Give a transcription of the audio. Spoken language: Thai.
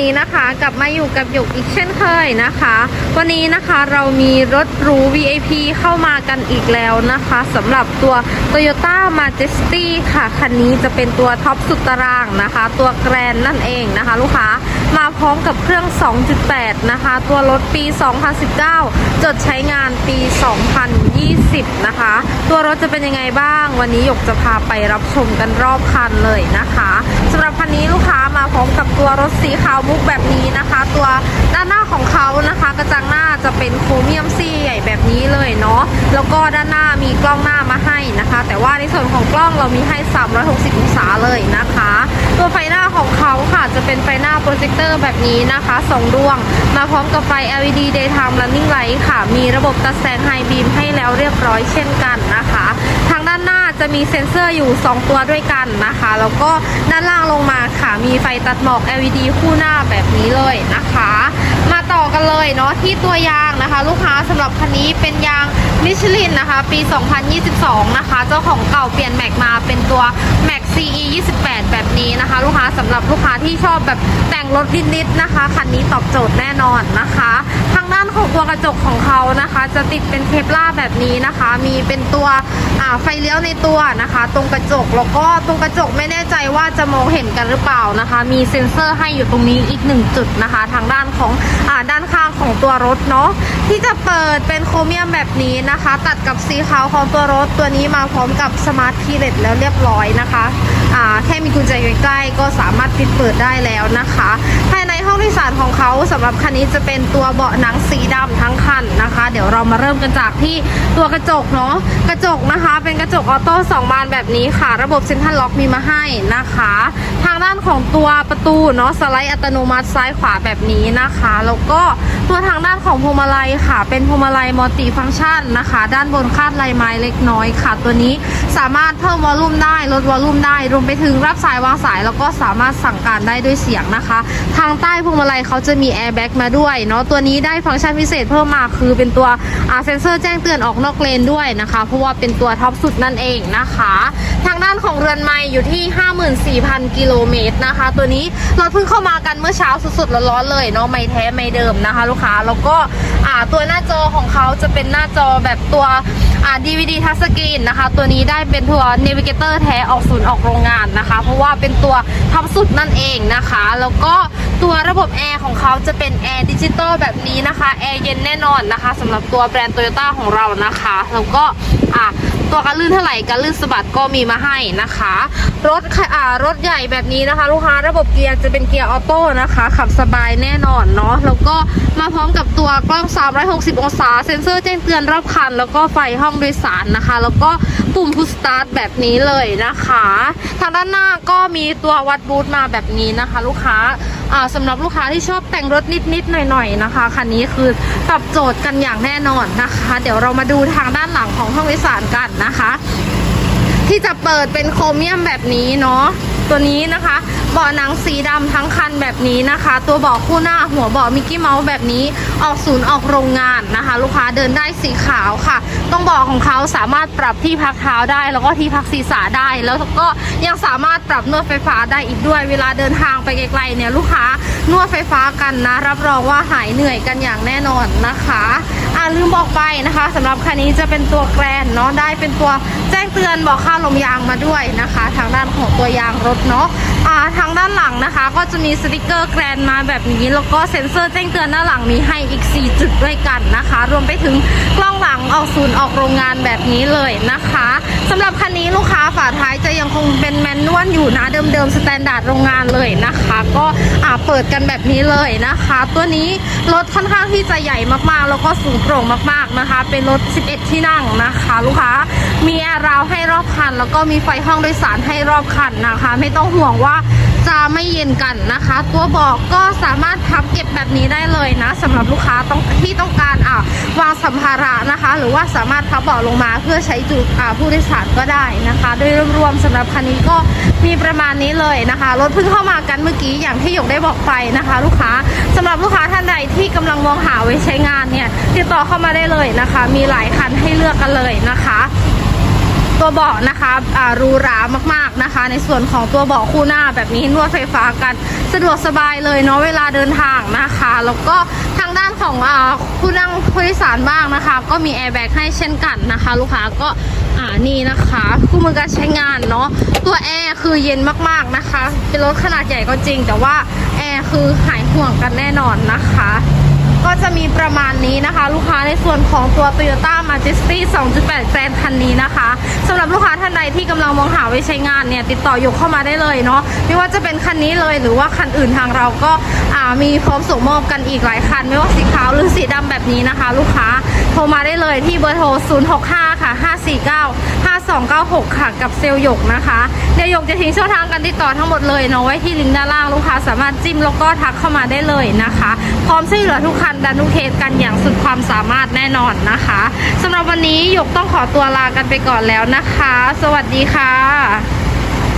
วันนี้นะคะกลับมาอยู่กับหยกอีกเช่นเคยนะคะ วันนี้นะคะเรามีรถหรู VIP เข้ามากันอีกแล้วนะคะสำหรับตัว Toyota Majesty ค่ะ คันนี้จะเป็นตัวท็อปสุดตารางนะคะ ตัวแกรนนั่นเองนะคะ ลูกค้ามาพร้อมกับเครื่อง 2.8 นะคะ ตัวรถปี 2019 จดใช้งานปี 2020 นะคะ ตัวรถจะเป็นยังไงบ้าง วันนี้หยกจะพาไปรับชมกันรอบคันเลยนะคะสำหรับคันนี้ลูกค้ามา สีขาวมุกแบบนี้นะคะ ตัวด้านหน้าของเขานะคะ กระจังหน้าจะเป็นโครเมียมซี่ใหญ่แบบนี้เลยเนาะแล้วก็ด้านหน้ามีกล้องหน้ามาให้นะคะ แต่ว่าในส่วนของกล้องเรามีให้ 360 องศาเลยนะคะ ตัวไฟหน้าของเขาค่ะจะเป็นไฟหน้าโปรเจคเตอร์แบบนี้นะคะสองดวง มาพร้อมกับไฟ LED daytime running light ค่ะ มีระบบตัดแสงไฮบีมให้แล้วเรียบร้อยเช่นกันนะคะ จะมีเซ็นเซอร์อยู่ 2 ตัวด้วยกันนะคะ แล้วก็ด้านล่างลงมาค่ะ มีไฟตัดหมอก LED คู่หน้าแบบนี้เลยนะคะ มาต่อกันเลยเนาะที่ตัวยางนะคะ ลูกค้าสำหรับคันนี้เป็นยางมิชลินนะคะ ปี 2022 นะคะ เจ้าของเก่าเปลี่ยนแม็กมาเป็นตัว Max CE 28 แบบนี้นะคะ ลูกค้าสำหรับลูกค้าที่ชอบแบบแต่งรถนิดๆนะคะคันนี้ตอบโจทย์แน่นอนนะคะทางด้านของตัวกระจกของเขานะคะ จะติดเป็นเคปล่าแบบนี้นะคะ มีเป็นตัวไฟเลี้ยวในตัวนะคะ ตรงกระจกแล้วก็ตรงกระจกไม่แน่ใจว่าจะมองเห็นกันหรือเปล่านะคะ มีเซ็นเซอร์ให้อยู่ตรงนี้อีกหนึ่งจุดนะคะ ทางด้านของด้านข้างของตัวรถเนาะที่จะเปิดเป็นโครเมียมแบบนี้นะคะ ตัดกับสีขาวของตัวรถตัวนี้มาพร้อมกับสมาร์ทคีย์เลสแล้วเรียบร้อยนะคะแค่มีกุญแจใกล้ๆก็สามารถปิดเปิดได้แล้วนะคะภายใน ห้องโดยสารของเขาสำหรับคันนี้จะเป็นตัวเบาะหนังสีดำทั้งคันนะคะ เดี๋ยวเรามาเริ่มกันจากที่ตัวกระจกเนาะกระจกนะคะ เป็นกระจกออโต้สองบานแบบนี้ค่ะ ระบบเซ็นทรัลล็อกมีมาให้นะคะ ทางด้านของตัวประตูเนาะสไลด์อัตโนมัติซ้ายขวาแบบนี้นะคะ แล้วก็ตัวทางด้านของพวงมาลัยค่ะ เป็นพวงมาลัยมัลติฟังก์ชันนะคะ ด้านบนคาดลายไม้เล็กน้อยค่ะ ตัวนี้สามารถเพิ่มวอลลุ่มได้ลดวอลลุ่มได้รวมไปถึงรับสายวางสายแล้วก็สามารถสั่งการได้ด้วยเสียงนะคะ ทางใต้พวงมาลัยเขาจะมีแอร์แบ็กมาด้วยเนาะตัวนี้ได้ฟังก์ชันพิเศษเพิ่มมาคือเป็นตัวเซ็นเซอร์แจ้งเตือนออกนอกเลนด้วยนะคะ เพราะว่าเป็นตัวท็อปสุดนั่นเองนะคะ ทางด้านของเรือนไม้อยู่ที่ 54,000 กิโลเมตรนะคะ ตัวนี้เราเพิ่งเข้ามากันเมื่อเช้าสดๆร้อนๆเลยเนาะไม่แท้ไม่เดิมนะคะ ลูกค้าแล้วก็ตัวหน้าจอของเขาจะเป็นหน้าจอแบบตัว อ่า DVD ทัชสกรีนนะคะ ตัวนี้ได้เป็นตัว Navigator แท้ออกศูนย์ออกโรงงานนะคะ เพราะว่าเป็นตัวท็อปสุดนั่นเองนะคะ แล้วก็ตัวระบบแอร์ของเขาจะเป็นแอร์ดิจิตอลแบบนี้นะคะแอร์เย็นแน่นอนนะคะสำหรับตัวแบรนด์โตโยต้าของเรานะคะ แล้วก็อะ ตัวกันลื่นเท่าไหร่กันลื่นสะบัดก็มีมาให้นะคะ รถค่ะอ่ารถใหญ่แบบนี้นะคะ ลูกค้าระบบเกียร์จะเป็นเกียร์ออโต้นะคะ ขับสบายแน่นอนเนาะแล้วก็มาพร้อมกับตัวกล้อง 360 องศา เซ็นเซอร์แจ้งเตือนรอบคัน แล้วก็ไฟห้องโดยสารนะคะ แล้วก็ปุ่มพุชสตาร์ทแบบนี้เลยนะคะ ทางด้านหน้าก็มีตัววัดบูทมาแบบนี้นะคะ ลูกค้า อ่าสำหรับลูกค้าที่ชอบแต่งรถนิดๆหน่อยๆนะคะคันนี้คือตอบโจทย์กันอย่างแน่นอนนะคะ เดี๋ยวเรามาดูทางด้านหลังของห้องวิสานกันนะคะ ที่จะเปิดเป็นโครเมียมแบบนี้เนาะ ตัวนี้นะคะเบาะหนังสีดำทั้งคันแบบนี้นะคะ ตัวเบาะคู่หน้าหัวเบาะมิกกี้เมาส์แบบนี้ออกศูนย์ออกโรงงานนะคะ ลูกค้าเดินได้สีขาวค่ะต้องบอกของเขาสามารถปรับที่พักเท้าได้ แล้วก็ที่พักศีรษะได้ แล้วก็ยังสามารถปรับนวดไฟฟ้าได้อีกด้วย เวลาเดินทางไปไกลๆเนี่ยลูกค้านวดไฟฟ้ากันนะ รับรองว่าหายเหนื่อยกันอย่างแน่นอนนะคะ อ่าลืมบอกไปนะคะสำหรับคันนี้จะเป็นตัวแกรนเนาะได้เป็นตัวแจ้งเตือนบอกค่าลมยางมาด้วยนะคะ ทางด้านของตัวยางรถเนาะทางด้านหลังนะคะ ก็จะมีสติกเกอร์แกรนมาแบบนี้ แล้วก็เซ็นเซอร์แจ้งเตือนด้านหลังมีให้อีก 4 จุดด้วยกันนะคะ รวมไปถึงกล้องหลังออกศูนย์ออกโรงงานแบบนี้เลยนะคะสำหรับคันนี้ลูกค้าฝาท้ายจะยังคงเป็นแมนนวลอยู่นะเดิมๆสแตนดาร์ดโรงงานเลยนะคะ ก็อ่าเปิดกันแบบนี้เลยนะคะ ตัวนี้รถค่อนข้างที่จะใหญ่มากๆ แล้วก็สูงโปร่งมากๆนะคะ เป็นรถ 11 ที่นั่งนะคะ ลูกค้ามีแอร์ราวให้รอบคัน แล้วก็มีไฟห้องโดยสารให้รอบคันนะคะ ไม่ต้องห่วงว่าจะไม่เย็นกันนะคะ ตัวบอกก็สามารถพับเก็บแบบนี้ได้เลยนะสำหรับลูกค้าต้องที่ต้องการอ่าวางสัมภาระนะคะ หรือว่าสามารถพับเบาะลงมาเพื่อใช้จุดอ่าผู้โดยสารก็ได้นะคะ โดยรวมๆสำหรับคันนี้ก็มีประมาณนี้เลยนะคะรถเพิ่งเข้ามากันเมื่อกี้อย่างที่หยกได้บอกไปนะคะ ลูกค้าสำหรับลูกค้าท่านใดที่กำลังมองหาไว้ใช้งานเนี่ยติดต่อเข้ามาได้เลยนะคะ มีหลายคันให้เลือกกันเลยนะคะ ตัวเบาะนะคะอ่าหรูหรามากๆนะคะ ในส่วนของตัวเบาะคู่หน้าแบบนี้นวดไฟฟ้ากันสะดวกสบายเลยเนาะเวลาเดินทางนะคะ แล้วก็ทางด้านของอ่าผู้นั่งผู้โดยสารบ้างนะคะ ก็มีแอร์แบ็กให้เช่นกันนะคะ ลูกค้าก็อ่านี่นะคะคู่มือการใช้งานเนาะตัวแอร์คือเย็นมากๆนะคะ เป็นรถขนาดใหญ่ก็จริง แต่ว่าแอร์คือหายห่วงกันแน่นอนนะคะ ก็จะมีประมาณนี้นะคะ ลูกค้าในส่วนของตัว Toyota Majesty 2.8 Grand คันนี้นะคะสำหรับลูกค้าท่านใดที่กำลังมองหาไว้ใช้งานเนี่ยติดต่อหยกเข้ามาได้เลยเนาะไม่ว่าจะเป็นคันนี้เลยหรือว่าคันอื่นทางเราก็มีพร้อมส่งมอบกันอีกหลายคัน ไม่ว่าสีขาวหรือสีดำแบบนี้นะคะ ลูกค้าโทรมาได้เลยที่เบอร์โทร 065 ค่ะ 549 5296 ค่ะ กับเซลล์หยกนะคะเดี๋ยวหยกจะทิ้งช่องทางการติดต่อทั้งหมดเลยเนาะไว้ที่ลิงก์ด้านล่างลูกค้าสามารถจิ้มแล้วก็ทักเข้ามาได้เลยนะคะ พร้อมช่วยเหลือทุกคันดันทุกเคสกันอย่างสุดความสามารถแน่นอนนะคะสำหรับวันนี้หยกต้องขอตัวลากันไปก่อนแล้วนะคะ สวัสดีค่ะ